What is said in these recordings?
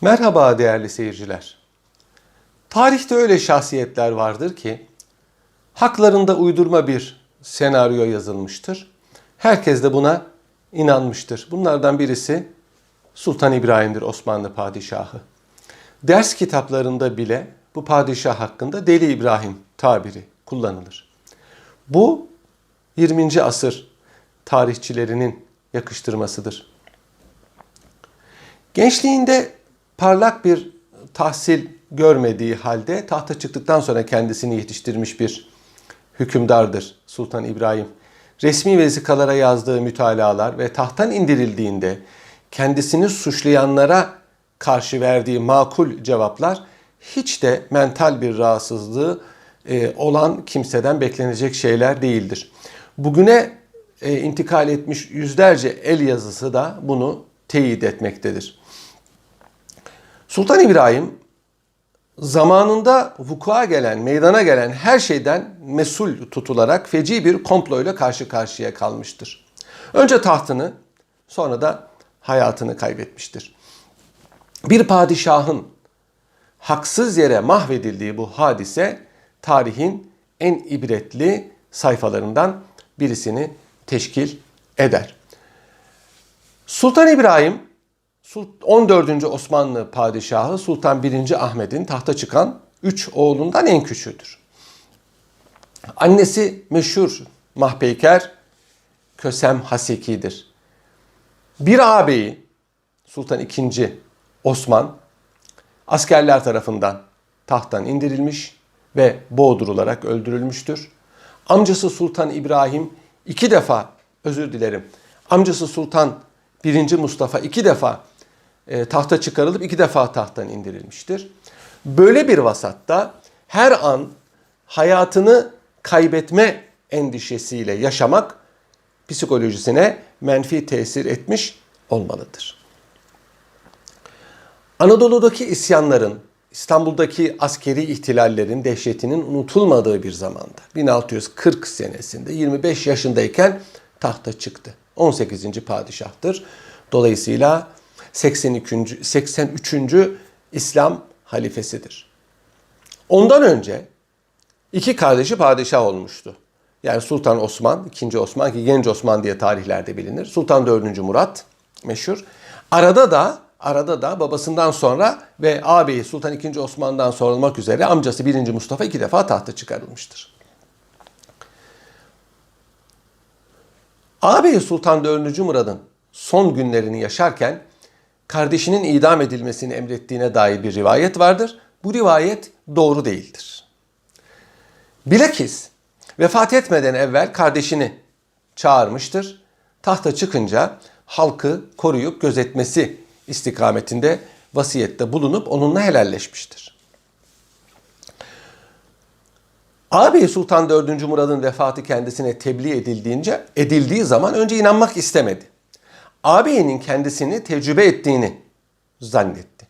Merhaba değerli seyirciler. Tarihte öyle şahsiyetler vardır ki haklarında uydurma bir senaryo yazılmıştır. Herkes de buna inanmıştır. Bunlardan birisi Sultan İbrahim'dir Osmanlı padişahı. Ders kitaplarında bile bu padişah hakkında Deli İbrahim tabiri kullanılır. Bu 20. asır tarihçilerinin yakıştırmasıdır. Gençliğinde parlak bir tahsil görmediği halde tahta çıktıktan sonra kendisini yetiştirmiş bir hükümdardır Sultan İbrahim. Resmi vezikalara yazdığı mütalalar ve tahttan indirildiğinde kendisini suçlayanlara karşı verdiği makul cevaplar hiç de mental bir rahatsızlığı e, olan kimseden beklenecek şeyler değildir. Bugüne e, intikal etmiş yüzlerce el yazısı da bunu teyit etmektedir. Sultan İbrahim zamanında vuku'a gelen, meydana gelen her şeyden mesul tutularak feci bir komployla karşı karşıya kalmıştır. Önce tahtını, sonra da hayatını kaybetmiştir. Bir padişahın haksız yere mahvedildiği bu hadise tarihin en ibretli sayfalarından birisini teşkil eder. Sultan İbrahim 14. Osmanlı padişahı Sultan 1. Ahmet'in tahta çıkan 3 oğlundan en küçüğüdür. Annesi meşhur mahpeyker Kösem Haseki'dir. Bir ağabeyi Sultan II. Osman askerler tarafından tahttan indirilmiş ve boğdurularak öldürülmüştür. Amcası Sultan İbrahim iki defa özür dilerim. Amcası Sultan 1. Mustafa iki defa e, tahta çıkarılıp iki defa tahttan indirilmiştir. Böyle bir vasatta her an hayatını kaybetme endişesiyle yaşamak psikolojisine menfi tesir etmiş olmalıdır. Anadolu'daki isyanların, İstanbul'daki askeri ihtilallerin dehşetinin unutulmadığı bir zamanda 1640 senesinde 25 yaşındayken tahta çıktı. 18. padişahtır. Dolayısıyla 82. 83. İslam halifesidir. Ondan önce iki kardeşi padişah olmuştu. Yani Sultan Osman, 2. Osman ki Genç Osman diye tarihlerde bilinir. Sultan 4. Murat meşhur. Arada da arada da babasından sonra ve ağabeyi Sultan II. Osman'dan sonra olmak üzere amcası 1. Mustafa iki defa tahta çıkarılmıştır. Ağabeyi Sultan 4. Murad'ın son günlerini yaşarken kardeşinin idam edilmesini emrettiğine dair bir rivayet vardır. Bu rivayet doğru değildir. Bilakis vefat etmeden evvel kardeşini çağırmıştır. Tahta çıkınca halkı koruyup gözetmesi istikametinde vasiyette bulunup onunla helalleşmiştir. Ağabey Sultan 4. Murad'ın vefatı kendisine tebliğ edildiğince edildiği zaman önce inanmak istemedi. Ağabeyinin kendisini tecrübe ettiğini zannetti.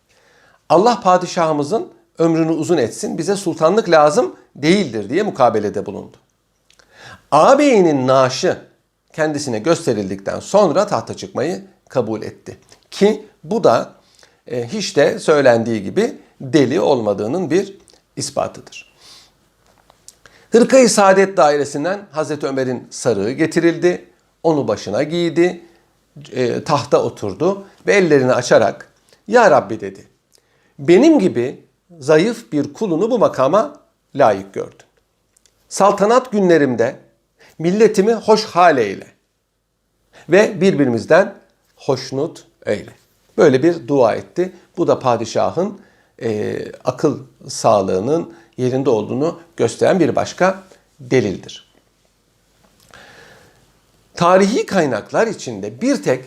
Allah padişahımızın ömrünü uzun etsin bize sultanlık lazım değildir diye mukabelede bulundu. Ağabeyinin naaşı kendisine gösterildikten sonra tahta çıkmayı kabul etti. Ki bu da e, hiç de söylendiği gibi deli olmadığının bir ispatıdır. Hırkayı Saadet dairesinden Hazreti Ömer'in sarığı getirildi. Onu başına giydi. E, tahta oturdu ve ellerini açarak Ya Rabbi dedi. Benim gibi zayıf bir kulunu bu makama layık gördün. Saltanat günlerimde milletimi hoş hal eyle ve birbirimizden hoşnut eyle. Böyle bir dua etti. Bu da padişahın e, akıl sağlığının yerinde olduğunu gösteren bir başka delildir. Tarihi kaynaklar içinde bir tek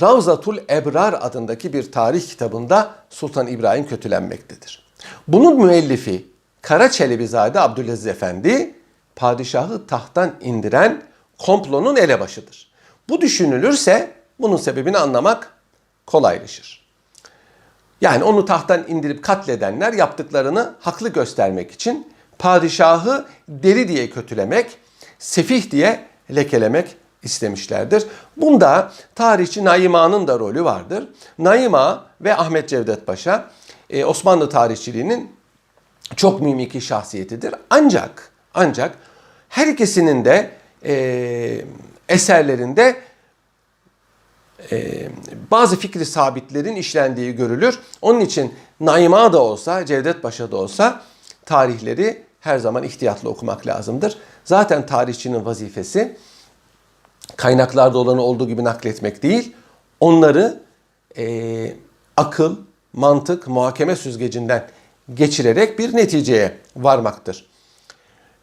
Ravzatul Ebrar adındaki bir tarih kitabında Sultan İbrahim kötülenmektedir. Bunun müellifi Kara Çelebizade Abdülaziz Efendi padişahı tahttan indiren komplonun elebaşıdır. Bu düşünülürse bunun sebebini anlamak kolaylaşır. Yani onu tahttan indirip katledenler yaptıklarını haklı göstermek için padişahı deli diye kötülemek, sefih diye lekelemek istemişlerdir. Bunda tarihçi Naima'nın da rolü vardır. Naima ve Ahmet Cevdet Paşa e, Osmanlı tarihçiliğinin çok mühim iki şahsiyetidir. Ancak ancak her ikisinin de e, eserlerinde e, bazı fikri sabitlerin işlendiği görülür. Onun için Naima da olsa, Cevdet Paşa da olsa tarihleri her zaman ihtiyatlı okumak lazımdır. Zaten tarihçinin vazifesi kaynaklarda olanı olduğu gibi nakletmek değil, onları e, akıl, mantık, muhakeme süzgecinden geçirerek bir neticeye varmaktır.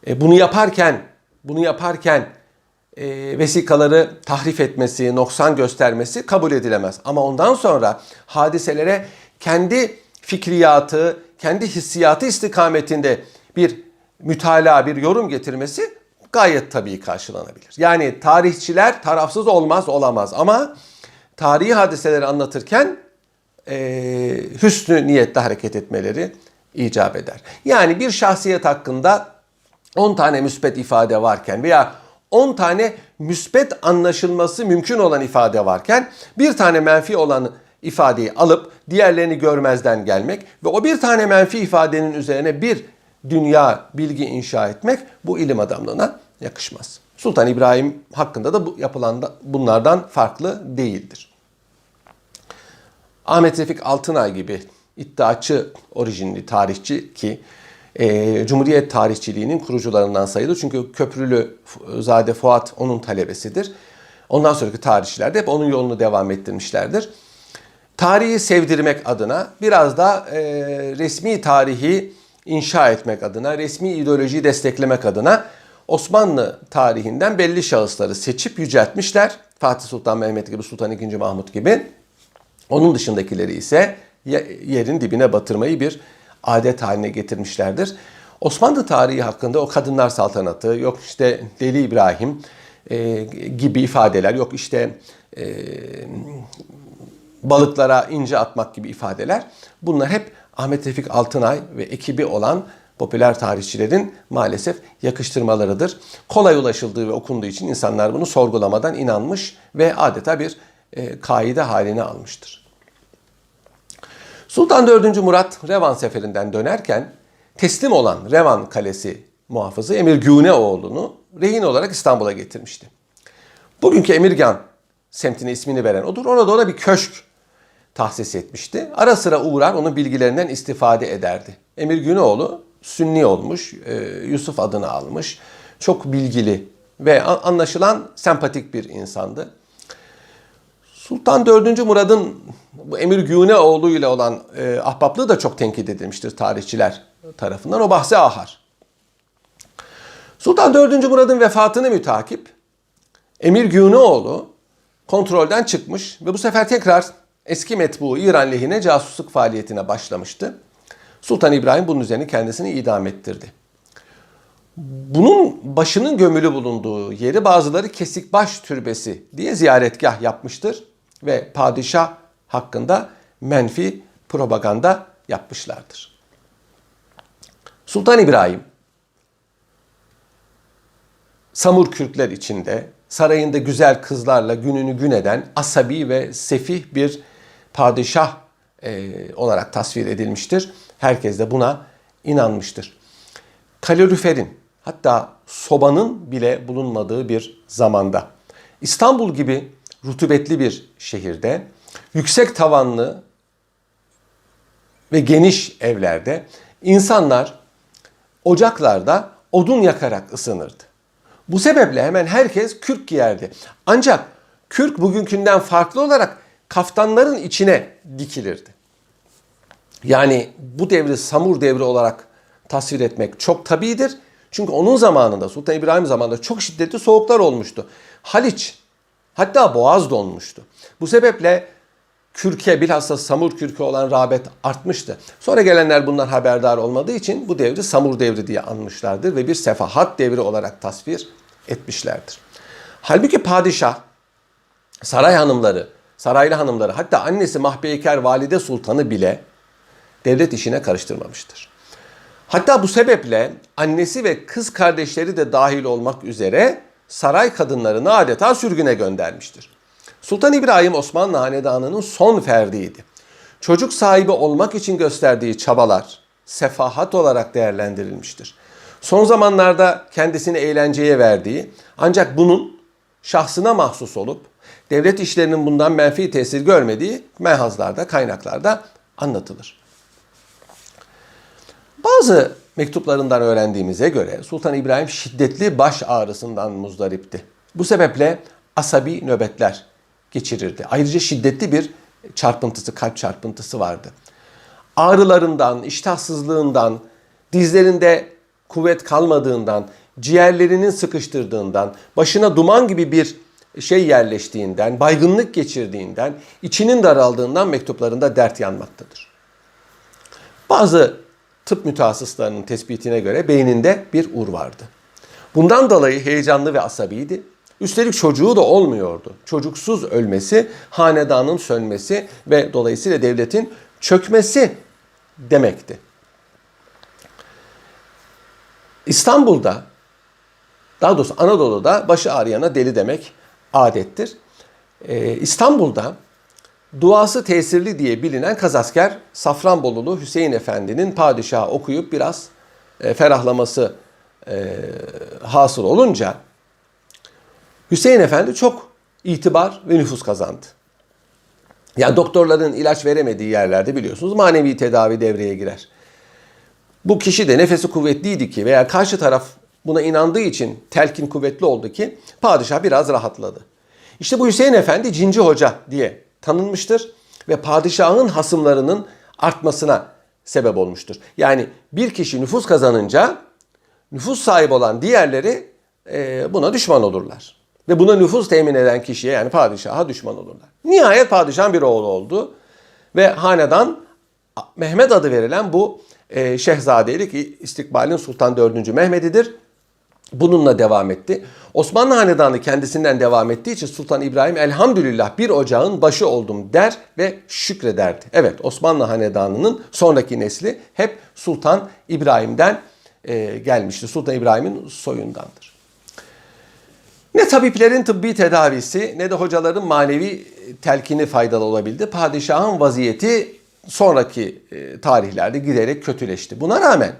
E, bunu yaparken, bunu yaparken e, vesikaları tahrif etmesi, noksan göstermesi kabul edilemez. Ama ondan sonra hadiselere kendi fikriyatı, kendi hissiyatı istikametinde bir mütalaa, bir yorum getirmesi gayet tabii karşılanabilir. Yani tarihçiler tarafsız olmaz, olamaz ama tarihi hadiseleri anlatırken e, hüsnü niyetle hareket etmeleri icap eder. Yani bir şahsiyet hakkında 10 tane müspet ifade varken veya 10 tane müspet anlaşılması mümkün olan ifade varken bir tane menfi olan ifadeyi alıp diğerlerini görmezden gelmek ve o bir tane menfi ifadenin üzerine bir dünya bilgi inşa etmek bu ilim adamlığına yakışmaz. Sultan İbrahim hakkında da bu yapılan da bunlardan farklı değildir. Ahmet Refik Altınay gibi iddiaçı orijinli tarihçi ki e, Cumhuriyet tarihçiliğinin kurucularından sayılır. Çünkü Köprülü Zade Fuat onun talebesidir. Ondan sonraki tarihçiler de hep onun yolunu devam ettirmişlerdir. Tarihi sevdirmek adına biraz da e, resmi tarihi inşa etmek adına, resmi ideolojiyi desteklemek adına Osmanlı tarihinden belli şahısları seçip yüceltmişler. Fatih Sultan Mehmet gibi, Sultan II. Mahmut gibi. Onun dışındakileri ise yerin dibine batırmayı bir adet haline getirmişlerdir. Osmanlı tarihi hakkında o kadınlar saltanatı, yok işte Deli İbrahim e, gibi ifadeler, yok işte e, balıklara ince atmak gibi ifadeler. Bunlar hep Ahmet Tevfik Altınay ve ekibi olan popüler tarihçilerin maalesef yakıştırmalarıdır. Kolay ulaşıldığı ve okunduğu için insanlar bunu sorgulamadan inanmış ve adeta bir e, kaide haline almıştır. Sultan 4. Murat Revan seferinden dönerken teslim olan Revan Kalesi muhafızı Emir Güneoğlu'nu rehin olarak İstanbul'a getirmişti. Bugünkü Emirgan semtine ismini veren odur. Ona da ona bir köşk tahsis etmişti. Ara sıra uğrar onun bilgilerinden istifade ederdi. Emir Güneoğlu Sünni olmuş, e, Yusuf adını almış. Çok bilgili ve anlaşılan sempatik bir insandı. Sultan 4. Murad'ın bu Emir Güneoğlu ile olan e, ahbaplığı da çok tenkit edilmiştir tarihçiler tarafından. O bahse ahar. Sultan 4. Murad'ın vefatını mütakip Emir Güneoğlu kontrolden çıkmış ve bu sefer tekrar eski metbu İran lehine casusluk faaliyetine başlamıştı. Sultan İbrahim bunun üzerine kendisini idam ettirdi. Bunun başının gömülü bulunduğu yeri bazıları Kesikbaş Türbesi diye ziyaretgah yapmıştır ve padişah hakkında menfi propaganda yapmışlardır. Sultan İbrahim Samur Kürtler içinde sarayında güzel kızlarla gününü gün eden asabi ve sefih bir padişah e, olarak tasvir edilmiştir. Herkes de buna inanmıştır. Kaloriferin hatta sobanın bile bulunmadığı bir zamanda İstanbul gibi rutubetli bir şehirde yüksek tavanlı ve geniş evlerde insanlar ocaklarda odun yakarak ısınırdı. Bu sebeple hemen herkes kürk giyerdi. Ancak kürk bugünkünden farklı olarak kaftanların içine dikilirdi. Yani bu devri samur devri olarak tasvir etmek çok tabidir. Çünkü onun zamanında Sultan İbrahim zamanında çok şiddetli soğuklar olmuştu. Haliç hatta Boğaz donmuştu. Bu sebeple kürke bilhassa samur kürke olan rağbet artmıştı. Sonra gelenler bundan haberdar olmadığı için bu devri samur devri diye anmışlardır ve bir sefahat devri olarak tasvir etmişlerdir. Halbuki padişah, saray hanımları, saraylı hanımları hatta annesi Mahpeyker Valide Sultanı bile devlet işine karıştırmamıştır. Hatta bu sebeple annesi ve kız kardeşleri de dahil olmak üzere saray kadınlarını adeta sürgüne göndermiştir. Sultan İbrahim Osmanlı Hanedanı'nın son ferdiydi. Çocuk sahibi olmak için gösterdiği çabalar sefahat olarak değerlendirilmiştir. Son zamanlarda kendisini eğlenceye verdiği ancak bunun şahsına mahsus olup devlet işlerinin bundan menfi tesir görmediği mehazlarda, kaynaklarda anlatılır. Bazı mektuplarından öğrendiğimize göre Sultan İbrahim şiddetli baş ağrısından muzdaripti. Bu sebeple asabi nöbetler geçirirdi. Ayrıca şiddetli bir çarpıntısı, kalp çarpıntısı vardı. Ağrılarından, iştahsızlığından, dizlerinde kuvvet kalmadığından, ciğerlerinin sıkıştırdığından, başına duman gibi bir şey yerleştiğinden, baygınlık geçirdiğinden, içinin daraldığından mektuplarında dert yanmaktadır. Bazı tıp mütehassıslarının tespitine göre beyninde bir ur vardı. Bundan dolayı heyecanlı ve asabiydi. Üstelik çocuğu da olmuyordu. Çocuksuz ölmesi, hanedanın sönmesi ve dolayısıyla devletin çökmesi demekti. İstanbul'da, daha doğrusu Anadolu'da başı ağrıyana deli demek adettir. Ee, İstanbul'da duası tesirli diye bilinen kazasker Safranbolulu Hüseyin Efendi'nin padişahı okuyup biraz e, ferahlaması e, hasıl olunca Hüseyin Efendi çok itibar ve nüfus kazandı. Yani doktorların ilaç veremediği yerlerde biliyorsunuz manevi tedavi devreye girer. Bu kişi de nefesi kuvvetliydi ki veya karşı taraf buna inandığı için telkin kuvvetli oldu ki padişah biraz rahatladı. İşte bu Hüseyin Efendi cinci hoca diye tanınmıştır ve padişahın hasımlarının artmasına sebep olmuştur. Yani bir kişi nüfus kazanınca nüfus sahibi olan diğerleri e, buna düşman olurlar. Ve buna nüfus temin eden kişiye yani padişaha düşman olurlar. Nihayet padişahın bir oğlu oldu ve hanedan Mehmet adı verilen bu e, şehzadelik istikbalin Sultan 4. Mehmet'idir. Bununla devam etti. Osmanlı Hanedanı kendisinden devam ettiği için Sultan İbrahim elhamdülillah bir ocağın başı oldum der ve şükrederdi. Evet Osmanlı Hanedanı'nın sonraki nesli hep Sultan İbrahim'den e, gelmiştir. Sultan İbrahim'in soyundandır. Ne tabiplerin tıbbi tedavisi ne de hocaların manevi telkini faydalı olabildi. Padişahın vaziyeti sonraki e, tarihlerde giderek kötüleşti. Buna rağmen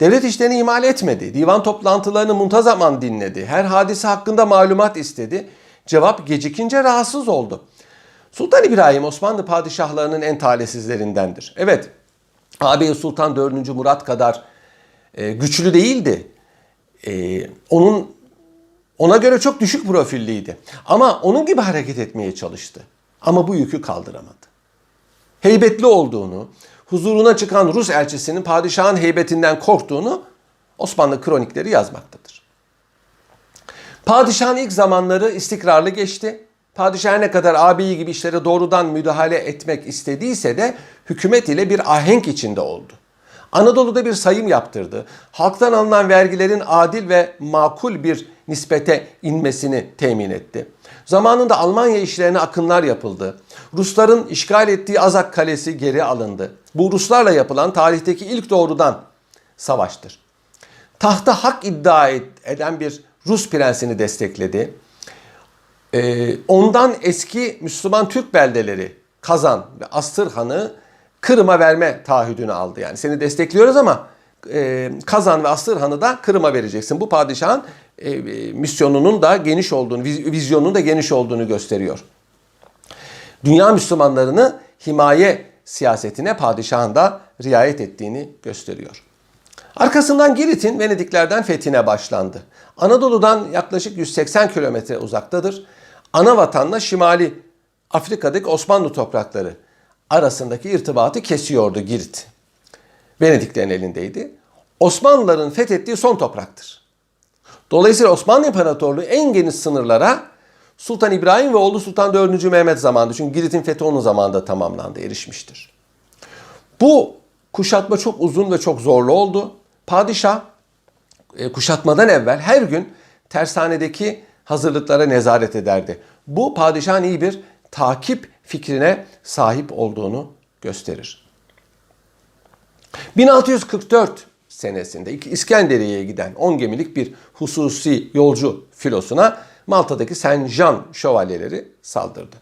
devlet işlerini ihmal etmedi. Divan toplantılarını muntazaman dinledi. Her hadise hakkında malumat istedi. Cevap gecikince rahatsız oldu. Sultan İbrahim Osmanlı padişahlarının en talihsizlerindendir. Evet, ağabey Sultan 4. Murat kadar e, güçlü değildi. E, onun ona göre çok düşük profilliydi. Ama onun gibi hareket etmeye çalıştı. Ama bu yükü kaldıramadı heybetli olduğunu, huzuruna çıkan Rus elçisinin padişahın heybetinden korktuğunu Osmanlı kronikleri yazmaktadır. Padişahın ilk zamanları istikrarlı geçti. Padişah ne kadar ağabeyi gibi işlere doğrudan müdahale etmek istediyse de hükümet ile bir ahenk içinde oldu. Anadolu'da bir sayım yaptırdı. Halktan alınan vergilerin adil ve makul bir nispete inmesini temin etti. Zamanında Almanya işlerine akınlar yapıldı. Rusların işgal ettiği Azak Kalesi geri alındı. Bu Ruslarla yapılan tarihteki ilk doğrudan savaştır. Tahta hak iddia eden bir Rus prensini destekledi. Ee, ondan eski Müslüman Türk beldeleri Kazan ve Astırhan'ı Kırım'a verme taahhüdünü aldı. Yani seni destekliyoruz ama e, Kazan ve Astırhan'ı da Kırım'a vereceksin. Bu padişahın e, misyonunun da geniş olduğunu, vizyonunun da geniş olduğunu gösteriyor. Dünya Müslümanlarını himaye siyasetine padişahın da riayet ettiğini gösteriyor. Arkasından Girit'in Venediklerden fethine başlandı. Anadolu'dan yaklaşık 180 kilometre uzaktadır. Ana vatanla Şimali Afrika'daki Osmanlı toprakları arasındaki irtibatı kesiyordu Girit. Venediklerin elindeydi. Osmanlıların fethettiği son topraktır. Dolayısıyla Osmanlı İmparatorluğu en geniş sınırlara Sultan İbrahim ve oğlu Sultan 4. Mehmet zamanında çünkü Girit'in fethi onun zamanında tamamlandı, erişmiştir. Bu kuşatma çok uzun ve çok zorlu oldu. Padişah e, kuşatmadan evvel her gün tersanedeki hazırlıklara nezaret ederdi. Bu padişahın iyi bir takip fikrine sahip olduğunu gösterir. 1644 senesinde İskenderiye'ye giden 10 gemilik bir hususi yolcu filosuna Malta'daki Saint Jean şövalyeleri saldırdı.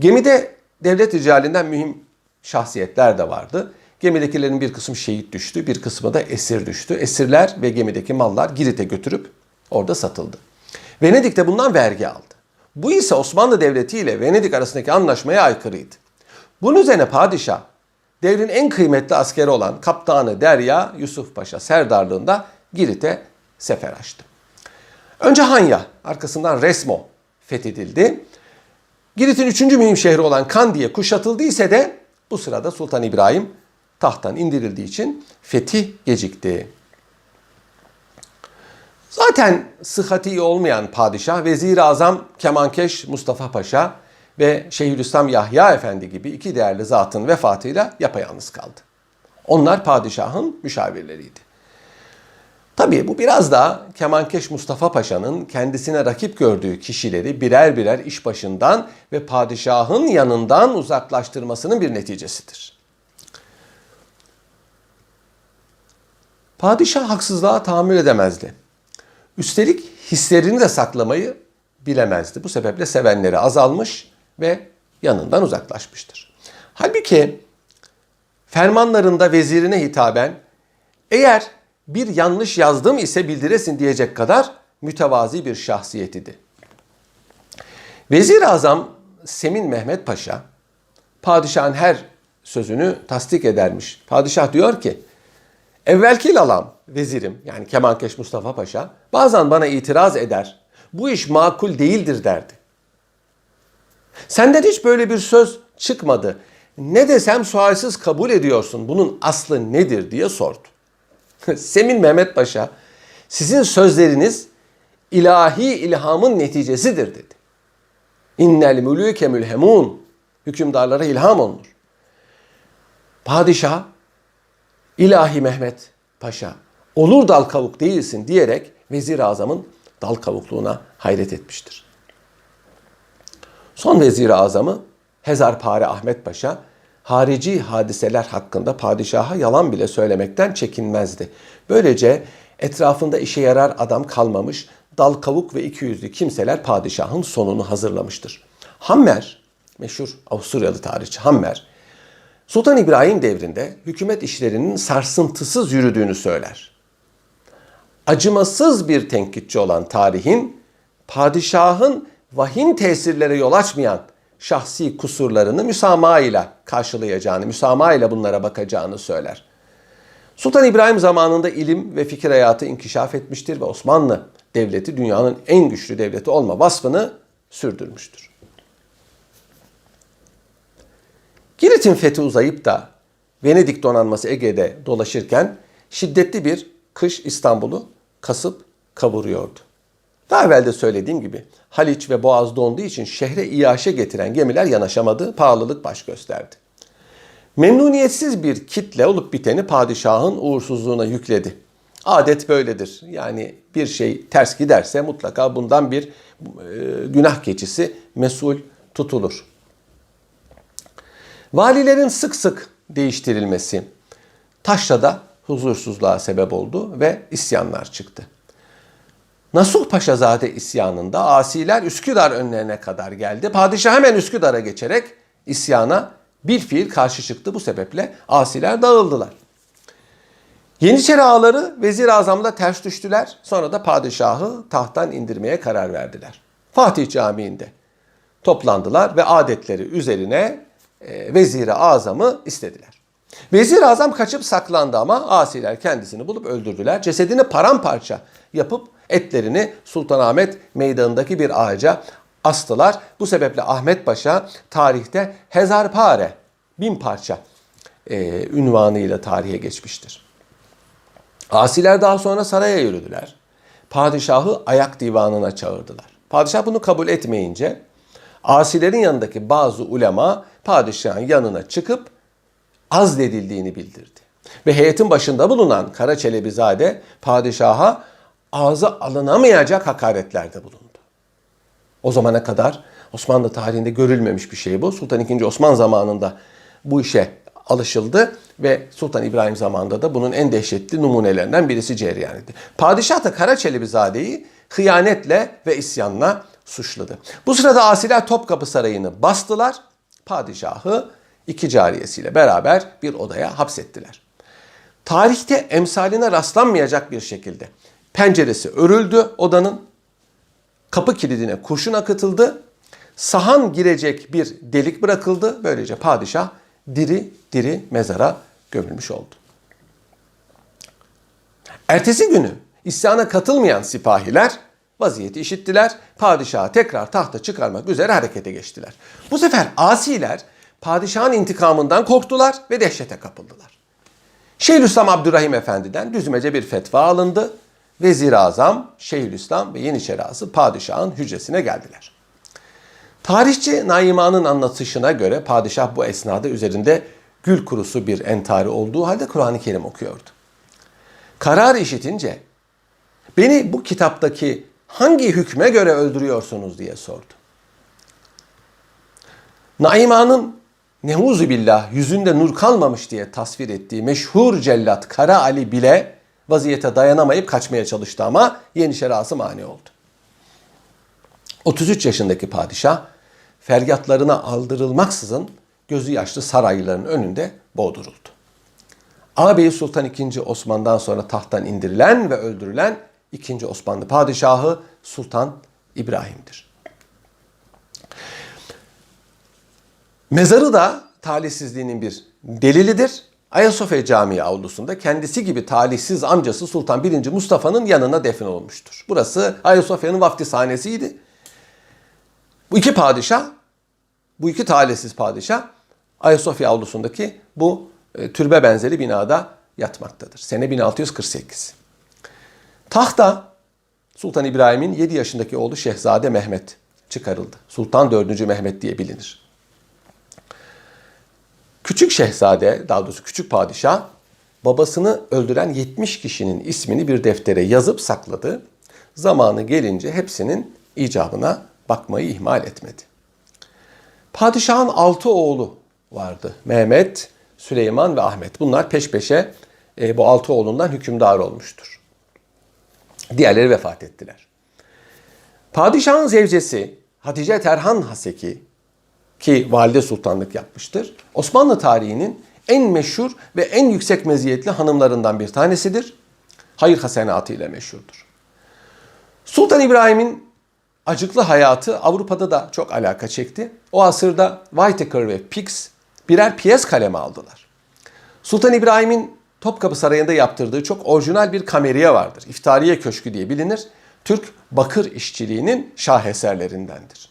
Gemide devlet ricalinden mühim şahsiyetler de vardı. Gemidekilerin bir kısmı şehit düştü, bir kısmı da esir düştü. Esirler ve gemideki mallar Girit'e götürüp orada satıldı. Venedik de bundan vergi aldı. Bu ise Osmanlı Devleti ile Venedik arasındaki anlaşmaya aykırıydı. Bunun üzerine padişah devrin en kıymetli askeri olan kaptanı Derya Yusuf Paşa serdarlığında Girit'e sefer açtı. Önce Hanya, arkasından Resmo fethedildi. Girit'in üçüncü mühim şehri olan Kandiye kuşatıldı ise de bu sırada Sultan İbrahim tahttan indirildiği için fetih gecikti. Zaten sıhhati olmayan padişah Vezir-i Azam Kemankeş Mustafa Paşa ve Şeyhülislam Yahya Efendi gibi iki değerli zatın vefatıyla yapayalnız kaldı. Onlar padişahın müşavirleriydi. Tabii bu biraz da Kemankeş Mustafa Paşa'nın kendisine rakip gördüğü kişileri birer birer iş başından ve padişahın yanından uzaklaştırmasının bir neticesidir. Padişah haksızlığa tahammül edemezdi. Üstelik hislerini de saklamayı bilemezdi. Bu sebeple sevenleri azalmış ve yanından uzaklaşmıştır. Halbuki fermanlarında vezirine hitaben eğer bir yanlış yazdım ise bildiresin diyecek kadar mütevazi bir şahsiyetiydi. Vezir-i Azam Semin Mehmet Paşa padişahın her sözünü tasdik edermiş. Padişah diyor ki evvelki lalam vezirim yani Kemankeş Mustafa Paşa bazen bana itiraz eder. Bu iş makul değildir derdi. Senden hiç böyle bir söz çıkmadı. Ne desem sualsiz kabul ediyorsun. Bunun aslı nedir diye sordu. Semin Mehmet Paşa sizin sözleriniz ilahi ilhamın neticesidir dedi. İnnel mülüke mülhemun. Hükümdarlara ilham olunur. Padişah ilahi Mehmet Paşa olur dal kavuk değilsin diyerek Vezir-i Azam'ın dal kavukluğuna hayret etmiştir. Son Vezir-i Azam'ı Hezarpare Ahmet Paşa harici hadiseler hakkında padişaha yalan bile söylemekten çekinmezdi. Böylece etrafında işe yarar adam kalmamış, dal kavuk ve iki yüzlü kimseler padişahın sonunu hazırlamıştır. Hammer, meşhur Avusturyalı tarihçi Hammer, Sultan İbrahim devrinde hükümet işlerinin sarsıntısız yürüdüğünü söyler. Acımasız bir tenkitçi olan tarihin, padişahın vahim tesirlere yol açmayan şahsi kusurlarını müsamaha ile karşılayacağını, müsamaha ile bunlara bakacağını söyler. Sultan İbrahim zamanında ilim ve fikir hayatı inkişaf etmiştir ve Osmanlı devleti dünyanın en güçlü devleti olma vasfını sürdürmüştür. Girit'in fethi uzayıp da Venedik donanması Ege'de dolaşırken şiddetli bir kış İstanbul'u kasıp kavuruyordu. Daha evvel de söylediğim gibi Haliç ve Boğaz donduğu için şehre iaşe getiren gemiler yanaşamadı, pahalılık baş gösterdi. Memnuniyetsiz bir kitle olup biteni padişahın uğursuzluğuna yükledi. Adet böyledir. Yani bir şey ters giderse mutlaka bundan bir e, günah keçisi mesul tutulur. Valilerin sık sık değiştirilmesi Taşra'da huzursuzluğa sebep oldu ve isyanlar çıktı. Nasuh Paşazade isyanında asiler Üsküdar önlerine kadar geldi. Padişah hemen Üsküdar'a geçerek isyana bir fiil karşı çıktı. Bu sebeple asiler dağıldılar. Yeniçeri ağaları Vezir Azam'da ters düştüler. Sonra da padişahı tahttan indirmeye karar verdiler. Fatih Camii'nde toplandılar ve adetleri üzerine e, Vezir-i Azam'ı istediler. Vezir-i Azam kaçıp saklandı ama asiler kendisini bulup öldürdüler. Cesedini paramparça yapıp etlerini Sultanahmet meydanındaki bir ağaca astılar. Bu sebeple Ahmet Paşa tarihte Hezarpare, bin parça e, ünvanıyla tarihe geçmiştir. Asiler daha sonra saraya yürüdüler. Padişahı ayak divanına çağırdılar. Padişah bunu kabul etmeyince asilerin yanındaki bazı ulema padişahın yanına çıkıp azledildiğini bildirdi. Ve heyetin başında bulunan Kara Çelebizade padişaha ağza alınamayacak hakaretlerde bulundu. O zamana kadar Osmanlı tarihinde görülmemiş bir şey bu. Sultan II. Osman zamanında bu işe alışıldı ve Sultan İbrahim zamanında da bunun en dehşetli numunelerinden birisi cereyan etti. Padişah da Kara hıyanetle ve isyanla suçladı. Bu sırada asiler Topkapı Sarayı'nı bastılar. Padişahı iki cariyesiyle beraber bir odaya hapsettiler. Tarihte emsaline rastlanmayacak bir şekilde penceresi örüldü odanın. Kapı kilidine kurşun akıtıldı. Sahan girecek bir delik bırakıldı. Böylece padişah diri diri mezara gömülmüş oldu. Ertesi günü isyana katılmayan sipahiler vaziyeti işittiler. Padişahı tekrar tahta çıkarmak üzere harekete geçtiler. Bu sefer asiler padişahın intikamından korktular ve dehşete kapıldılar. Şeyhülislam Abdurrahim Efendi'den düzmece bir fetva alındı. Vezir-i Azam, Şeyhülislam ve Yeniçeri padişahın hücresine geldiler. Tarihçi Naima'nın anlatışına göre padişah bu esnada üzerinde gül kurusu bir entari olduğu halde Kur'an-ı Kerim okuyordu. Karar işitince beni bu kitaptaki hangi hükme göre öldürüyorsunuz diye sordu. Naima'nın Nehuzu billah yüzünde nur kalmamış diye tasvir ettiği meşhur cellat Kara Ali bile vaziyete dayanamayıp kaçmaya çalıştı ama Yeniçeri mani oldu. 33 yaşındaki padişah feryatlarına aldırılmaksızın gözü yaşlı saraylıların önünde boğduruldu. Ağabeyi Sultan II. Osman'dan sonra tahttan indirilen ve öldürülen 2. Osmanlı padişahı Sultan İbrahim'dir. Mezarı da talihsizliğinin bir delilidir. Ayasofya Camii avlusunda kendisi gibi talihsiz amcası Sultan 1. Mustafa'nın yanına defin olmuştur. Burası Ayasofya'nın vaftizanesiydi. Bu iki padişah, bu iki talihsiz padişah Ayasofya avlusundaki bu e, türbe benzeri binada yatmaktadır. Sene 1648. Tahta Sultan İbrahim'in 7 yaşındaki oğlu Şehzade Mehmet çıkarıldı. Sultan 4. Mehmet diye bilinir. Küçük şehzade, daha doğrusu küçük padişah babasını öldüren 70 kişinin ismini bir deftere yazıp sakladı. Zamanı gelince hepsinin icabına bakmayı ihmal etmedi. Padişahın altı oğlu vardı. Mehmet, Süleyman ve Ahmet. Bunlar peş peşe e, bu altı oğlundan hükümdar olmuştur. Diğerleri vefat ettiler. Padişahın zevcesi Hatice Terhan Haseki ki valide sultanlık yapmıştır. Osmanlı tarihinin en meşhur ve en yüksek meziyetli hanımlarından bir tanesidir. Hayır hasenatı ile meşhurdur. Sultan İbrahim'in acıklı hayatı Avrupa'da da çok alaka çekti. O asırda Whitaker ve Pix birer piyes kaleme aldılar. Sultan İbrahim'in Topkapı Sarayı'nda yaptırdığı çok orijinal bir kameriye vardır. İftariye Köşkü diye bilinir. Türk bakır işçiliğinin şaheserlerindendir.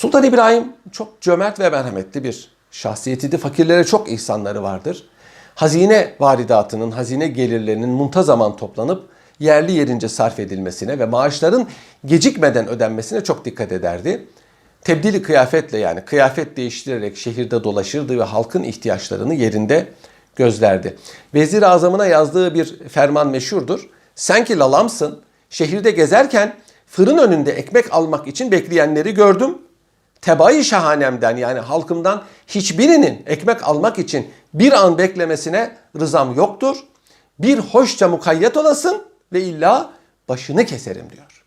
Sultan İbrahim çok cömert ve merhametli bir şahsiyetiydi. Fakirlere çok ihsanları vardır. Hazine varidatının, hazine gelirlerinin muntazaman toplanıp yerli yerince sarf edilmesine ve maaşların gecikmeden ödenmesine çok dikkat ederdi. Tebdili kıyafetle yani kıyafet değiştirerek şehirde dolaşırdı ve halkın ihtiyaçlarını yerinde gözlerdi. Vezir azamına yazdığı bir ferman meşhurdur. Sen ki lalamsın, şehirde gezerken fırın önünde ekmek almak için bekleyenleri gördüm tebai şahanemden yani halkımdan hiçbirinin ekmek almak için bir an beklemesine rızam yoktur. Bir hoşça mukayyet olasın ve illa başını keserim diyor.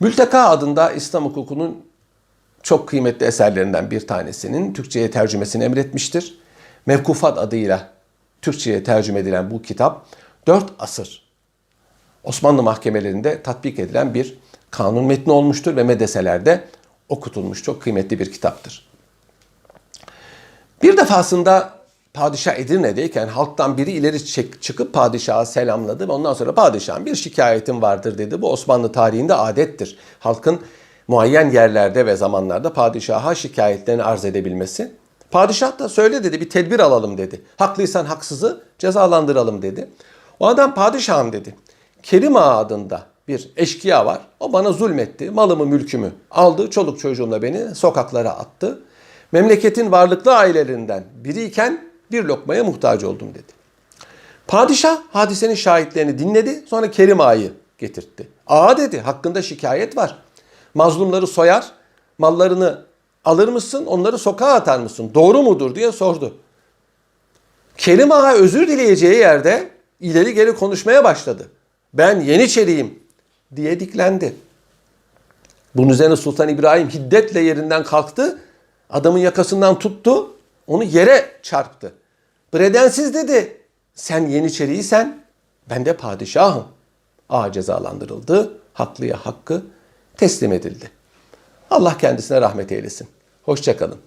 Mülteka adında İslam hukukunun çok kıymetli eserlerinden bir tanesinin Türkçe'ye tercümesini emretmiştir. Mevkufat adıyla Türkçe'ye tercüme edilen bu kitap 4 asır Osmanlı mahkemelerinde tatbik edilen bir kanun metni olmuştur ve medeselerde okutulmuş çok kıymetli bir kitaptır. Bir defasında padişah Edirne'deyken halktan biri ileri çıkıp padişaha selamladı ve ondan sonra padişahın bir şikayetim vardır dedi. Bu Osmanlı tarihinde adettir. Halkın muayyen yerlerde ve zamanlarda padişaha şikayetlerini arz edebilmesi. Padişah da söyle dedi bir tedbir alalım dedi. Haklıysan haksızı cezalandıralım dedi. O adam padişahım dedi. Kerim Ağa adında bir eşkıya var. O bana zulmetti. Malımı, mülkümü aldı. Çoluk çocuğumla beni sokaklara attı. Memleketin varlıklı ailelerinden biriyken bir lokmaya muhtaç oldum dedi. Padişah hadisenin şahitlerini dinledi. Sonra Kerim Ağa'yı getirtti. Ağa dedi hakkında şikayet var. Mazlumları soyar, mallarını alır mısın onları sokağa atar mısın? Doğru mudur diye sordu. Kerim Ağa özür dileyeceği yerde ileri geri konuşmaya başladı. Ben Yeniçeriyim diye diklendi. Bunun üzerine Sultan İbrahim hiddetle yerinden kalktı. Adamın yakasından tuttu. Onu yere çarptı. Bredensiz dedi. Sen Yeniçeriysen ben de padişahım. Ağa cezalandırıldı. Haklıya hakkı teslim edildi. Allah kendisine rahmet eylesin. Hoşçakalın.